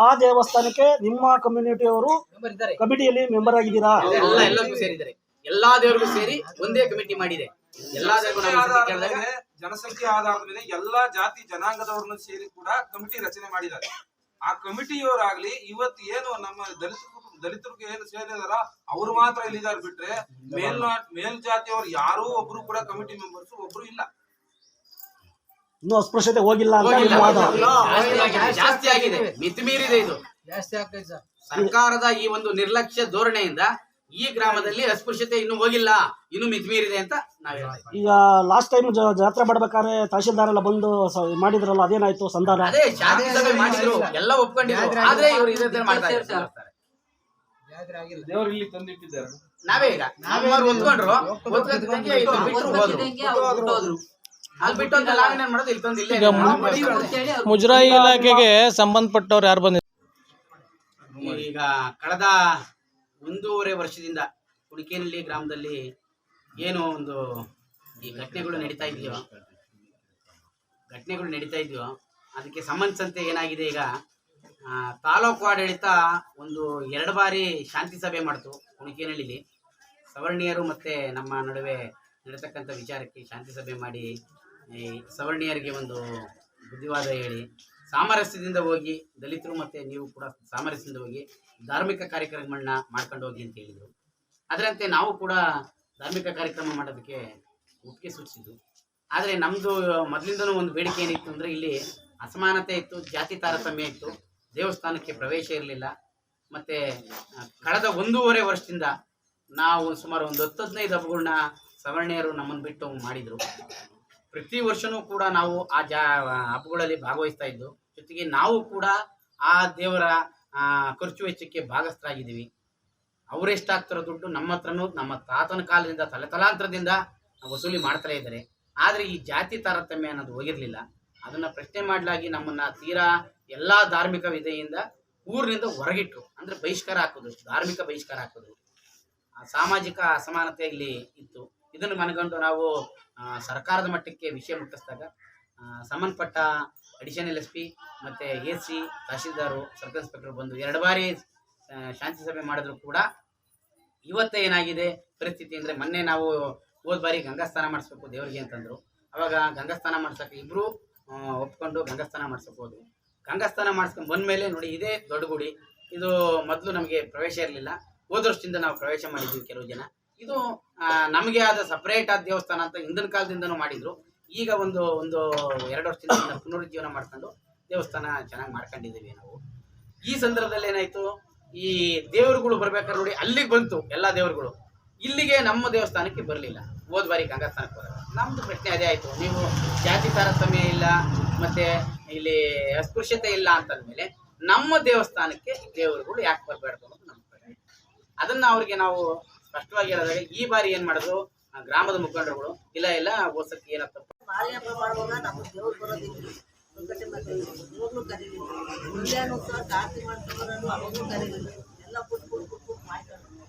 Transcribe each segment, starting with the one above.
ಆ ದೇವಸ್ಥಾನಕ್ಕೆ ನಿಮ್ಮ ಕಮ್ಯುನಿಟಿ ಅವರು ಕಮಿಟಿಯಲ್ಲಿ ಮೆಂಬರ್ ಆಗಿದ್ದೀರಾ? ಎಲ್ಲ ಎಲ್ಲರಿಗೂ ಸೇರಿದ್ದಾರೆ. ಎಲ್ಲಾ ದೇವರಿಗೂ ಸೇರಿ ಒಂದೇ ಕಮಿಟಿ ಮಾಡಿದೆ. ಎಲ್ಲಾ ದೇವರಿಗೂ ಜನಸಂಖ್ಯೆ ಆಧಾರದ ಮೇಲೆ ಎಲ್ಲಾ ಜಾತಿ ಜನಾಂಗದವ್ರನ್ನ ಸೇರಿ ಕೂಡ ಕಮಿಟಿ ರಚನೆ ಮಾಡಿದ್ದಾರೆ. ಆ ಕಮಿಟಿಯವರಾಗ್ಲಿ ಇವತ್ತು ಏನು ನಮ್ಮ ದಲಿತ ದಲಿತರಿಗೆ ಏನು ಸೇರಿದಾರ ಅವ್ರು ಮಾತ್ರ ಇಲ್ಲಿದ್ದಾರೆ ಬಿಟ್ರೆ ಮೇಲ್ನಾ ಮೇಲ್ಜಾತಿಯವರು ಯಾರೂ ಒಬ್ರು ಕೂಡ ಕಮಿಟಿ ಮೆಂಬರ್ಸ್ ಒಬ್ರು ಇಲ್ಲ. ಇನ್ನೂ ಅಸ್ಪೃಶ್ಯತೆ ಹೋಗಿಲ್ಲ. ಜಾಸ್ತಿ ಆಗಿದೆ, ಮಿತಿ ಮೀರಿದೆ ಇದು. ಜಾಸ್ತಿ ಆಗ್ತೈತೆ ಸರ್ಕಾರದ ಈ ಒಂದು ನಿರ್ಲಕ್ಷ್ಯ ಧೋರಣೆಯಿಂದ ಈ ಗ್ರಾಮದಲ್ಲಿ ಅಸ್ಪೃಶ್ಯತೆ ಇನ್ನು ಹೋಗಿಲ್ಲ ಇನ್ನು ಮಿತಿಮೀರಿದೆ ಅಂತ ನಾವ್ ಹೇಳ್ತೇವೆ ಈಗ ಲಾಸ್ಟ್ ಟೈಮ್ ಜಾತ್ರೆ ಮಾಡ್ಬೇಕಾದ್ರೆ ತಹಶೀಲ್ದಾರ್ ಎಲ್ಲ ಬಂದು ಸ- ಮಾಡಿದ್ರಲ್ಲ ಅದೇನಾಯ್ತು ಸಂಧಾನ? ಅದೇ ಶಾಂತಿ ಸಭೆ ಮಾಡಿದ್ರು ಎಲ್ಲ ಒಪ್ಕೊಂಡಿದ್ರು. ಆದ್ರೆ ಇವರು ಇದೇ ಮಾಡ್ತಾ ಇದ್ದಾರೆ. ಜಾತ್ರೆ ಆಗಿಲ್ಲ. ದೇವರು ಇಲ್ಲಿ ತಂದಿಟ್ಟಿದ್ದಾರೆ. ನಾವೇ ಈಗ. ನಮ್ಮವ್ರು ಒಪ್ಕೊಂಡ್ರು. ಒಪ್ಕೊಂಡ್ರೆ ಇದು ಬಿಟ್ರು ಹೋದ್ರು. ಅಲ್ಲಿ ಬಿಟ್ಟು ಅಂತ ನಾವೇನೇನ್ ಮಾಡೋದು? ಇಲ್ಲಿ ತಂದು ಇಲ್ಲೇ ಮುಜರಾಯಿ ಇಲಾಖೆಗೆ ಸಂಬಂಧಪಟ್ಟವ್ರು ಯಾರು ಬಂದಿದ್ದಾರೆ ಈಗ ಕಳೆದ ಒಂದೂವರೆ ವರ್ಷದಿಂದ ಹುಡುಕೇನಹಳ್ಳಿ ಗ್ರಾಮದಲ್ಲಿ ಏನು ಒಂದು ಈ ಘಟನೆಗಳು ನಡೀತಾ ಇದೆಯೋ, ಘಟನೆಗಳು ನಡೀತಾ ಇದೆಯೋ, ಅದಕ್ಕೆ ಸಂಬಂಧಿಸಿದಂತೆ ಏನಾಗಿದೆ ಈಗ ತಾಲೂಕು ಆಡಳಿತ ಒಂದು ಎರಡು ಬಾರಿ ಶಾಂತಿ ಸಭೆ ಮಾಡ್ತು ಕುಣಿಕೇನಹಳ್ಳಿಲಿ ಸವರ್ಣೀಯರು ಮತ್ತು ನಮ್ಮ ನಡುವೆ ನಡೀತಕ್ಕಂಥ ವಿಚಾರಕ್ಕೆ ಶಾಂತಿ ಸಭೆ ಮಾಡಿ ಸವರ್ಣೀಯರಿಗೆ ಒಂದು ಬುದ್ಧಿವಾದ ಹೇಳಿ. ಸಾಮರಸ್ಯದಿಂದ ಹೋಗಿ, ದಲಿತರು ಮತ್ತು ನೀವು ಕೂಡ ಸಾಮರಸ್ಯದಿಂದ ಹೋಗಿ, ಧಾರ್ಮಿಕ ಕಾರ್ಯಕ್ರಮಗಳನ್ನ ಮಾಡ್ಕೊಂಡು ಹೋಗಿ ಅಂತ ಹೇಳಿದರು. ಅದರಂತೆ ನಾವು ಕೂಡ ಧಾರ್ಮಿಕ ಕಾರ್ಯಕ್ರಮ ಮಾಡೋದಕ್ಕೆ ಒಪ್ಪಿಗೆ ಸೂಚಿಸಿದ್ದು. ಆದರೆ ನಮ್ಮದು ಮೊದಲಿಂದನೂ ಒಂದು ಬೇಡಿಕೆ ಏನಿತ್ತು ಅಂದರೆ ಇಲ್ಲಿ ಅಸಮಾನತೆ ಇತ್ತು, ಜಾತಿ ತಾರತಮ್ಯ ಇತ್ತು, ದೇವಸ್ಥಾನಕ್ಕೆ ಪ್ರವೇಶ ಇರಲಿಲ್ಲ. ಮತ್ತು ಕಳೆದ ಒಂದೂವರೆ ವರ್ಷದಿಂದ ನಾವು ಸುಮಾರು ಒಂದು ಹತ್ತು ಹದಿನೈದು ಹಬ್ಬಗಳನ್ನ ಸವರ್ಣೀಯರು ನಮ್ಮನ್ನು ಬಿಟ್ಟು ಮಾಡಿದರು. ಪ್ರತಿ ವರ್ಷನೂ ಕೂಡ ನಾವು ಆ ಜಾ ಹಬ್ಬಗಳಲ್ಲಿ ಭಾಗವಹಿಸ್ತಾ ಇದ್ದು, ಜೊತೆಗೆ ನಾವು ಕೂಡ ಆ ದೇವರ ಖರ್ಚು ವೆಚ್ಚಕ್ಕೆ ಭಾಗಸ್ಥರಾಗಿದ್ದೀವಿ. ಅವರೆಷ್ಟಾಗ್ತಿರೋ ದುಡ್ಡು ನಮ್ಮ ಹತ್ರನೂ ನಮ್ಮ ತಾತನ ಕಾಲದಿಂದ ತಲೆ ತಲಾಂತರದಿಂದ ವಸೂಲಿ ಮಾಡ್ತಾ ಇದ್ದಾರೆ. ಆದರೆ ಈ ಜಾತಿ ತಾರತಮ್ಯ ಅನ್ನೋದು ಹೋಗಿರಲಿಲ್ಲ. ಅದನ್ನು ಪ್ರಶ್ನೆ ಮಾಡಲಾಗಿ ನಮ್ಮನ್ನು ತೀರಾ ಎಲ್ಲ ಧಾರ್ಮಿಕ ವಿಧೆಯಿಂದ ಊರಿನಿಂದ ಹೊರಗಿಟ್ರು. ಅಂದರೆ ಬಹಿಷ್ಕಾರ ಹಾಕೋದು, ಧಾರ್ಮಿಕ ಬಹಿಷ್ಕಾರ ಹಾಕೋದು. ಸಾಮಾಜಿಕ ಅಸಮಾನತೆ ಇಲ್ಲಿ ಇತ್ತು. ಇದನ್ನು ಮನಗಂಡು ನಾವು ಸರ್ಕಾರದ ಮಟ್ಟಕ್ಕೆ ವಿಷಯ ಮುಟ್ಟಿಸಿದಾಗ ಸಂಬಂಧಪಟ್ಟ ಅಡಿಷನಲ್ ಎಸ್ ಪಿ ಮತ್ತು A C tahsildar circle inspector ಬಂದು ಎರಡು ಬಾರಿ ಶಾಂತಿ ಸಭೆ ಮಾಡಿದ್ರು ಕೂಡ ಇವತ್ತು ಏನಾಗಿದೆ ಪರಿಸ್ಥಿತಿ ಅಂದರೆ ಮೊನ್ನೆ ನಾವು ಹೋದ ಬಾರಿ ಗಂಗಾಸ್ನಾನ ಮಾಡಿಸ್ಬೇಕು ದೇವರಿಗೆ ಅಂತಂದರು. ಅವಾಗ ಗಂಗಾಸ್ನಾನ ಮಾಡ್ಸಕ್ಕೆ ಇಬ್ಬರು ಒಪ್ಕೊಂಡು ಗಂಗಾಸ್ನಾನ ಮಾಡಿಸಬಹುದು ಹೋದ್ವಿ ಗಂಗಾಸ್ನಾನ ಮಾಡಿಸ್ಕೊಂಡು ಬಂದಮೇಲೆ ನೋಡಿ ಇದೇ ದೊಡ್ಡ ಗುಡಿ. ಇದು ಮೊದಲು ನಮಗೆ ಪ್ರವೇಶ ಇರಲಿಲ್ಲ. ಹೋದ ವರ್ಷದಿಂದ ನಾವು ಪ್ರವೇಶ ಮಾಡಿದ್ವಿ ಕೆಲವು ಜನ. ಇದು ನಮಗೆ ಆದ ಸಪರೇಟ್ ಆದ ದೇವಸ್ಥಾನ ಅಂತ ಹಿಂದಿನ ಕಾಲದಿಂದನೂ ಮಾಡಿದ್ರು. ಈಗ ಒಂದು ಒಂದು ಎರಡು ವರ್ಷದಿಂದ ಪುನರುಜ್ಜೀವನ ಮಾಡ್ಕೊಂಡು ದೇವಸ್ಥಾನ ಚೆನ್ನಾಗಿ ಮಾಡ್ಕೊಂಡಿದ್ದೀವಿ ನಾವು. ಈ ಸಂದರ್ಭದಲ್ಲಿ ಏನಾಯ್ತು? ಈ ದೇವರುಗಳು ಬರ್ಬೇಕಾದ್ರೆ ನೋಡಿ, ಅಲ್ಲಿಗೆ ಬಂತು ಎಲ್ಲ ದೇವರುಗಳು. ಇಲ್ಲಿಗೆ ನಮ್ಮ ದೇವಸ್ಥಾನಕ್ಕೆ ಬರಲಿಲ್ಲ. ಹೋದ ಬಾರಿ ಗಂಗಾಸ್ಥಾನಕ್ಕೆ ಹೋದಾಗ. ನಮ್ದು ಪ್ರಶ್ನೆ ಅದೇ ಆಯ್ತು. ನೀವು ಜಾತಿ ತಾರತಮ್ಯ ಇಲ್ಲ, ಮತ್ತೆ ಇಲ್ಲಿ ಅಸ್ಪೃಶ್ಯತೆ ಇಲ್ಲ ಅಂತಂದ್ಮೇಲೆ ನಮ್ಮ ದೇವಸ್ಥಾನಕ್ಕೆ ದೇವರುಗಳು ಯಾಕೆ ಬರಬೇಡ ಅನ್ನೋದು ನಮ್ಮ ಅದನ್ನ ಅವ್ರಿಗೆ ನಾವು ಸ್ಪಷ್ಟವಾಗಿ ಹೇಳಿದಾಗ ಈ ಬಾರಿ ಏನ್ ಮಾಡಿದ್ರು? ಆ ಗ್ರಾಮದ ಮುಖಂಡರುಗಳು. ಇಲ್ಲ ಇಲ್ಲ ಓಸಕ್ಕೆ ಏನಪ್ಪ ಹಬ್ಬ ಮಾಡುವಾಗ ನಮ್ಮ ದೇವ್ರು ಬರೋದಿಲ್ಲ. ಸಂಕಟ ಮತ್ತೆ ಇವಾಗಲೂ ಕರೀಲಿಲ್ಲ. ಮುಂಜಾನೆ ಸಹ ಕಾರ್ತಿ ಮಾಡ್ಕೊಂಡ್ಬರೋದು ಅವಾಗೂ ಕರೀಲಿಲ್ಲ. ಎಲ್ಲ ಪುಟ್ ಪುಟ್ ಪುಟ್ ಪುಟ್ ಮಾಡ್ಕೊಂಡು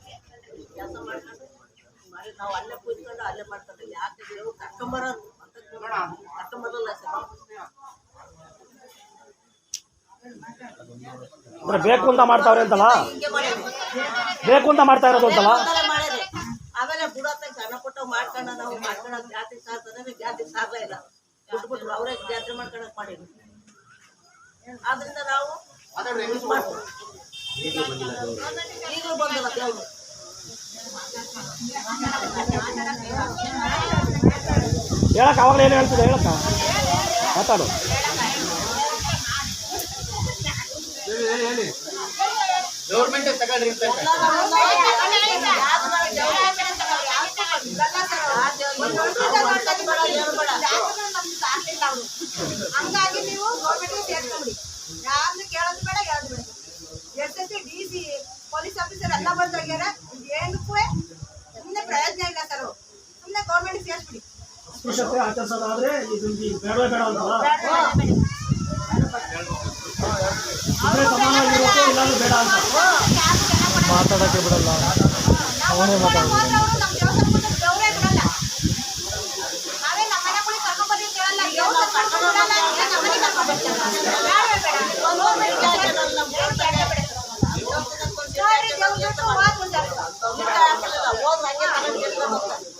ಕೆಲಸ ಮಾಡ್ಕೊಂಡು ಮಾಡಿ ನಾವು ಅಲ್ಲೇ ಕೂತ್ಕೊಂಡು ಅಲ್ಲೇ ಮಾಡ್ಕೊಂಡು ಯಾಕೆ ದೇವ್ರು ಕರ್ಕೊಂಬರೋದು ಅಂತ ಕರ್ಕೊಂಬರಲ್ಲ ಸರ್. ಬೇಕು ಅಂತ ಮಾಡ್ತಾವ್ರೆ ಅಂತಲ್ಲ? ಬೇಕು ಅಂತ ಮಾಡ್ತಾ ಇರೋದು ಅಂತಲ್ಲ? ಮಾಡ್ಕೊಂಡು ನಾವು ಮಾಡ್ಕೊಳಕ್ ಜಾತಿ ಸಾರ್ತದೆ ಜಾತಿ ಸಾರ್ಲ ಇಲ್ಲ. ಬಿಟ್ಬಿಟ್ರು ಅವರೇ ಜಾತ್ರೆ ಮಾಡ್ಕೊಳಕ್ ಮಾಡಿದ್ರು. ಆದ್ರಿಂದ ನಾವು. ಈಗಲೂ ಬಂದಿಲ್ಲ ದೇವರು ಹೇಳಕ್ ಅವಾಗಲೇ ಏನು ಹೇಳ್ತಿದ್ದೆ ಹೇಳಕ್ಕ? ಮಾತಾಡು. ಗೌರ್ಮೆಂಟ್ ತಗೊಳ್ರಿ ಅಂತ ಹಂಗಾಗಿ ನೀವು ಸೇರ್ಕೊಂಬಿಡಿ ಯಾರನ್ನು ಕೇಳೋದು ಬೇಡ ಯಾವ್ದು ಬೇಡ. S S C D C police officer ಎಲ್ಲ ಬಂದೋಗ್ಯಾರ ಏನಕ್ಕೂ ಸುಮ್ಮನೆ ಪ್ರಯೋಜನ ಇಲ್ಲ ಸರ್ ಸುಮ್ಮನೆ ಗೌರ್ಮೆಂಟ್ ಸೇರಿಸ್ಬಿಡಿ. ಆಚರಿಸೋದಾದ್ರೆ ಬೇಡ ಬೇಡ ಅಂತ. ಮಾತಾಡಕ್ಕೆ ಬಿಡಲ್ಲ. ಅವನೇ ಮಾತಾಡೋದು ಹೋಗಿ ಹಾಕಿರ್ತಾರೆ ಹೋಗಿ ಹಾಕಿರ್ತಾರೆ